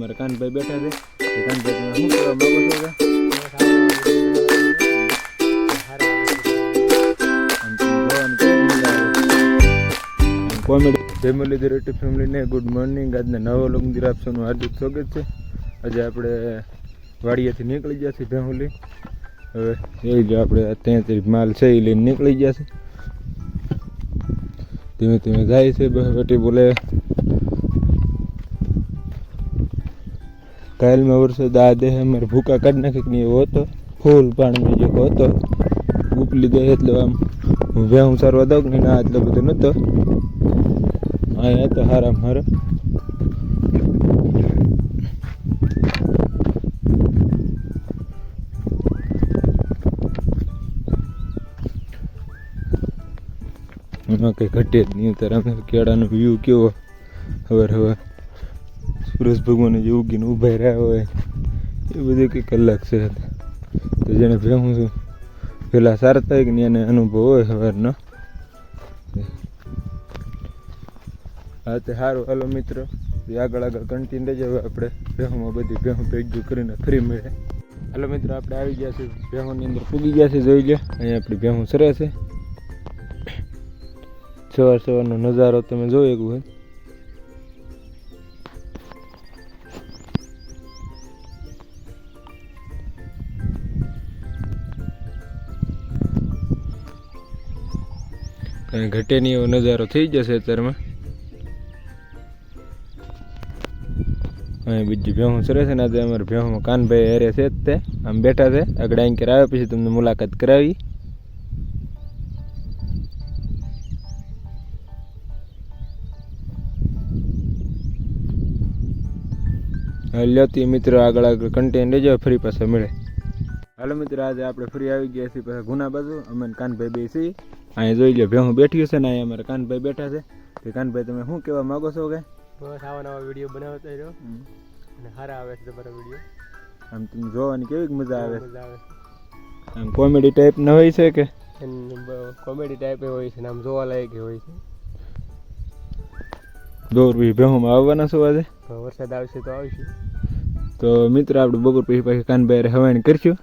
મારા કાનભાઈ બેઠા છે. કાનભાઈ તમે શું કરવા માંગો છો કોમેડી ફેમિલી ધ ફેમિલીને ગુડ મોર્નિંગ આજના નવા લોક મંદિર આપવાનું હાર્દિક સ્વાગત છે. આજે આપણે વાડિયાથી નીકળી ગયા છીએ ભેહુલી. હવે એ જ આપણે ત્યાંથી માલ છે એ લઈને નીકળી ગયા છે ધીમે ધીમે જાય છે વટી બોલે. કાલમાં વરસાદ આ દેહ અમારે ભૂકા કાઢ નાખે કે એવો હતો. ફૂલ પાણીનો જે હતો ઉપલી દે એટલે આમ હું ભેહું સારવા દઉં નહીં, ના એટલો બધો નહોતો. અહીંયા તો હારા. મારા એમાં કંઈ ઘટે જ નહીં, અત્યારે અમે કેળાનો વ્યૂ કેવો. હવે હવે સૂરજ ભગવાન જે ઉગીને ઊભા રહ્યા હોય, એ બધું કંઈક કલાક છે. તો જેને ભેહું છું પેલા સારા થાય કે એને અનુભવ હોય સવારનો. હા, તે સારું. હાલો મિત્રો આગળ આગળ કન્ટિન્યુ રહેજો આપણે ભેહુંમાં બધી ભેહું ભેગું કરીને ફરી મળે હાલો મિત્રો, આપણે આવી ગયા છે ભેહુંની અંદર પૂગી ગયા છે જોઈ લે. અહીંયા આપણી ભેહું સરે છે. સવાર સવારનો નજારો તમે જોઈ એવું હોય. કંઈ ઘટે નહીં એવો નજારો થઈ જશે અત્યારમાં. અહીં બીજું ભેહું સરસ છે ને આજે અમારે ભેહું કાનભાઈ હેરે છે જ તે. આમ બેઠા છે. આગળ અહીં આવે પછી તમને મુલાકાત કરાવી. લ્યોતી મિત્રો, આગળ આગળ કન્ટેન લેજો, ફરી પાછા મળે. હાલો મિત્રો આજે આપણે ફરી આવી ગયા છીએ પાછા ગુના બાજુ. અમે કાનભાઈ બે છીએ. અહીંયા જોઈ લો ભેહું બેઠ્યું છે ને અહીંયા અમારે કાનભાઈ બેઠા છે. કે કાનભાઈ તમે શું કહેવા માગો છો કે? બસ આવા નવા વીડિયો બનાવતા રહ્યો અને સારા આવે છે તમારા વીડિયો. આમ તમે જોવાની કેવી મજા આવે? મજા આવે? આમ કોમેડી ટાઈપ ન હોય છે કે? કોમેડી ટાઈપ હોય છે આમ જોવા લાયક હોય છે. દોરવી ભેહુંમાં આવવાના છો આજે? વરસાદ આવશે તો આવશે. તો મિત્ર આપણે બપોર પછી પાછી કાનભાઈ હવાણી કરશું.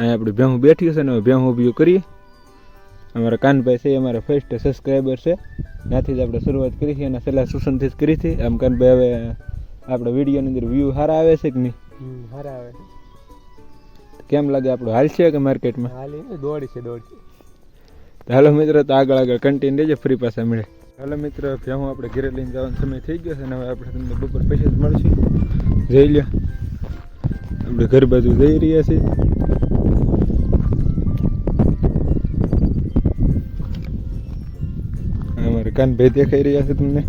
અહીંયા આપણે ભેહું બેઠી છે ને ભેહું ઊભી કરીએ. અમારા કાનભાઈ છે એ અમારા ફર્સ્ટ સબસ્ક્રાઈબર છે. ત્યાંથી જ આપણે શરૂઆત કરી છે અને સલાહ સૂચનથી જ કરી હતી આમ કાનભાઈ હવે આપણા વિડીયોની અંદર વ્યૂ સારા આવે છે કે નહીં? સારા આવે કેમ લાગે આપણું હાલ છે કે માર્કેટમાં હાલી દોડી છે દોડી છે. હાલો મિત્રો તો આગળ આગળ કન્ટિન્યુ રહેજો ફ્રી પાસે મળે. હાલો મિત્ર ભેહું આપણે ઘરે લઈને જવાનો સમય થઈ ગયો છે અને હવે આપણે તમને બપોર પછી જ મળશું. જઈ લ્યો. આપણે ઘર બાજુ જઈ રહ્યા છીએ. આ અમારા કાનભાઈ દેખાઈ રહ્યા છે તમને?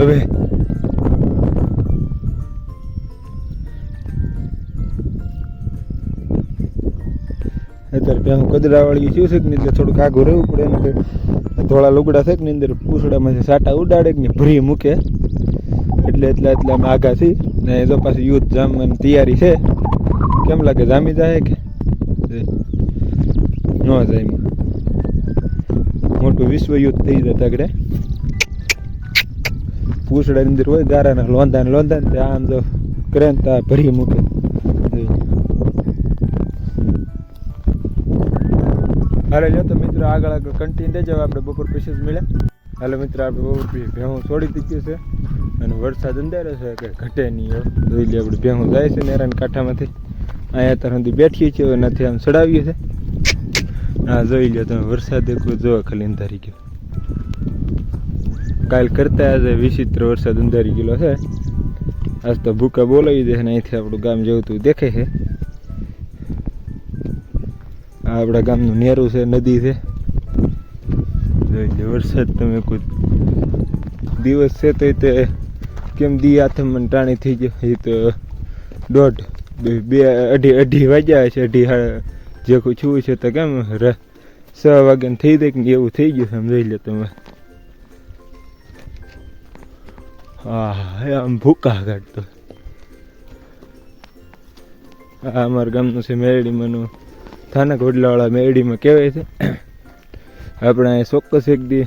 હવે અત્યારે ત્યાં કદરા વાળી શું છે નહીં? એટલે થોડુંક આગું રહેવું પડે ને કે ધોળા લુગડા છે ની અંદર? પૂછડામાંથી સાટા ઉડાડે ને ભરી મૂકે. એટલે એટલા એટલા અમે આઘા છીએ. ને તો પાછું યુદ્ધ જામવાની તૈયારી છે. કેમ લાગે? જામી જાય કે? ન જાય મોટું વિશ્વ યુદ્ધ થઈ જતા આગળ. પૂછડાની અંદર હોય, ગારાના લોંધા ને લોંધા ને આમ તો કરે ને ત્યાં ભરી મૂકે. હાલે જો તો મિત્રો, આગળ આગળ કન્ટિન્યુ રહેજો આપણે બપોર પછી જ મળ્યા હાલો મિત્રો, આપણે બપોર પછી ભેહું છોડી દીધી છે. અને વરસાદ અંધારે છે, કે ઘટે નહીં જોઈ લે આપણે ભેહું જાય છે નેરાન કાંઠામાંથી. અહીંયા સુધી બેઠીએ છીએ નથી આમ ચડાવીએ છે. હા, જોઈ લો તમે, વરસાદ એકલો જોવા ખાલી અંધારી ગયો કાલ કરતા આજે વિચિત્ર વરસાદ અંધારી ગયેલો છે. આજ તો ભૂકા બોલાવી દે ને અહીંથી આપણું ગામ જવું તું દેખે છે. આ આપણા ગામનું નેરું છે, નદી છે. જોઈ લો વરસાદ તમે કોઈ દિવસ છે તો તે કેમ દી આથમણ ટાણી થઈ ગયો. એ તો દોઢ, બે અઢી અઢી વાગ્યા છે, અઢી જે પૂછવું છું તો કેમ? છ વાગ્યાને થઈ દે કે એવું થઈ ગયું છે લે તમે. હા, આમ ભૂકા કાઢતો. આ અમારા ગામનું છે મેરડીમાંનું. થાનક વડલાવાળા મેરડીમાં કહેવાય છે. આપણે ચોક્કસ એક દી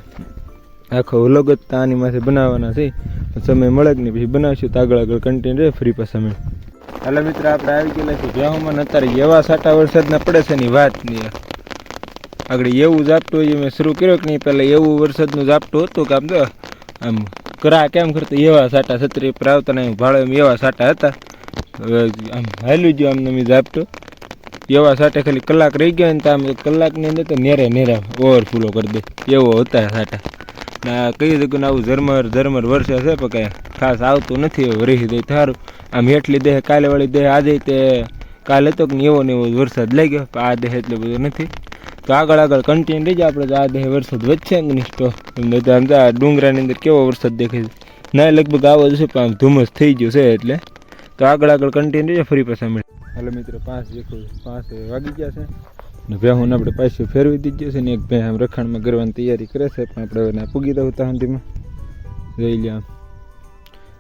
આખો વ્લોગ જ તાની માથે બનાવવાના છે. સમય મળે કે નહીં, પછી બનાવશું તો આગળ આગળ કન્ટેન્ટ રહે ફ્રી પાસે મળે હાલો મિત્ર, આપણે આવી ગયેલા છે ઘઉંમાં અત્યારે એવા સાટા વરસાદના પડે છે ની વાત નહીં. આગળ એવું ઝાપટું હોય, મેં શરૂ કર્યો કે નહીં, પહેલાં એવું વરસાદનું ઝાપટું હતું કે આમ તો, આમ કરા કેમ કરતા એવા સાટા છત્રી પર આવતા ને ભાડે એવા સાટા હતા. હવે આમ હાલ્યું ગયું આમ મેં ઝાપટું એવા સાટે ખાલી કલાક રહી ગયા ને તો આમ કલાકની અંદર તો નેરે નેરા ઓવરફ્લો કરી દે. એવો હતા સાટા. ના શકું ને આવું ઝરમર ઝરમર વરસે છે, પણ કાંઈ ખાસ આવતું નથી, હવે રહી દે સારું. આમ એટલી દેહ કાલે વાળી દેહ આજે તે કાલે હતો કે એવો ને એવો વરસાદ લાગ્યો પણ આ દેહ એટલો બધો નથી. તો આગળ આગળ કન્ટિન્યુ રહી જાય આપણે તો આ દેહ વરસાદ વધશે તો એમને તો આમ ડુંગરાની અંદર કેવો વરસાદ દેખાય છે. ના લગભગ આવો જશે પણ આમ ધુમ્મસ થઈ ગયું છે એટલે. તો આગળ આગળ કન્ટિન્યુ રહી જાય ફરી પાછા મળે હાલો મિત્રો પાંચ દેખો પાંચ વાગી ગયા છે. ને ભેહું આપણે પાછું ફેરવી દીધું છે ને એક ભાઈ આમ રખાણમાં કરવાની તૈયારી કરે છે પણ આપણે હવે પૂગી દઉં ત્યાં સુધીમાં. જોઈ લે આમ.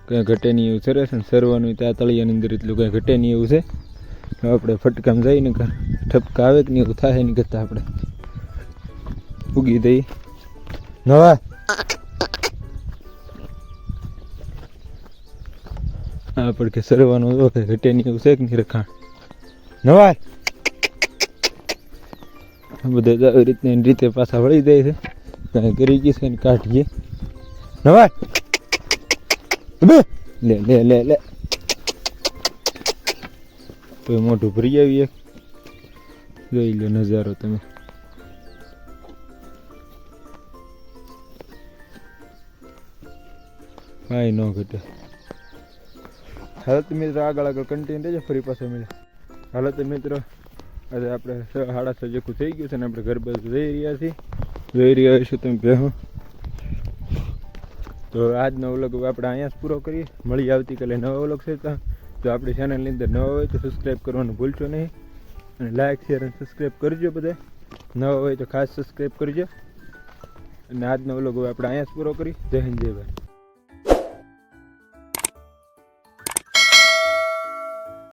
કંઈ ઘટે નહીં એવું સરસ ને સરવાનું ત્યાં તળિયાની અંદર એટલું કંઈ ઘટે નહીં એવું છે. આપણે ફટકામ જઈને કાં ઠપકા આવે કે નહીં એવું થાય નહીં કરતા આપણે. ઉગી દઈ નવા. આપણે કે સરવાનું કંઈ ઘટે નહીં એવું છે કે નહીં રખાણ. નવા. બધા આવી રીતની રીતે પાછા વળી જાય છે. કાંઈ કરી ગઈ છે કાઢીએ. નવા. બે લે લે લે લે. તો મોઢું ભરી આવીએ જોઈ લો નજારો તમે. કાંઈ ન ઘટે. હાલો તો મિત્રો, આગળ આગળ કન્ટિન્યુ રહેજો ફરી પાછા મળે હાલત તો મિત્રો, આજે આપણે સાડા છ જેટલું થઈ ગયું છે ને આપણે ઘર બાજુ જઈ રહ્યા છીએ. જઈ રહ્યા છીએ તમે પહેલો તો આજનો વ્લોગ આપણે અહીંયા જ પૂરો કરીએ. મળી આવતીકાલે નવો વ્લોગ છે તો જો આપણી ચેનલની અંદર નવા હોય તો સબસ્ક્રાઈબ કરવાનું ભૂલશો નહીં. અને લાઇક શેર અને સબસ્ક્રાઈબ કરજો બધા નવા હોય તો ખાસ સબસ્ક્રાઈબ કરજો. અને આજનો વ્લોગ આપણે અહીંયા જ પૂરો કરી જય હિન્દ, જય ભાઈ